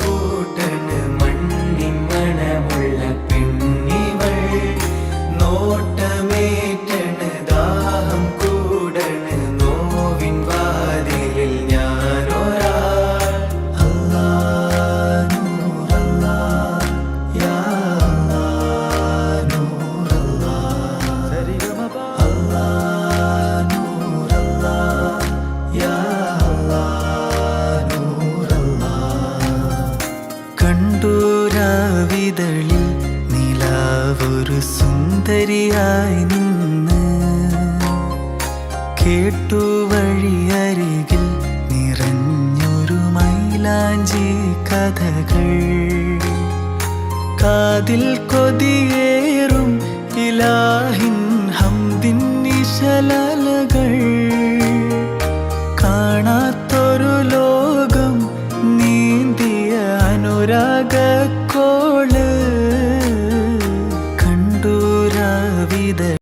കൂട്ടണ് മണമുള്ള പെണ്ണിവൾ. നോട്ട കൈതളിൽ നിലാവൊരു സുന്ദരിയായി നിന്ന്. കേട്ടു വഴിയരികിൽ നിറഞ്ഞൊരു മൈലാഞ്ചി കഥകൾ. കാതിൽ കൊതിയേറും ഇലാഹിൻ രാഗക്കോൾ കണ്ടൂരാവിത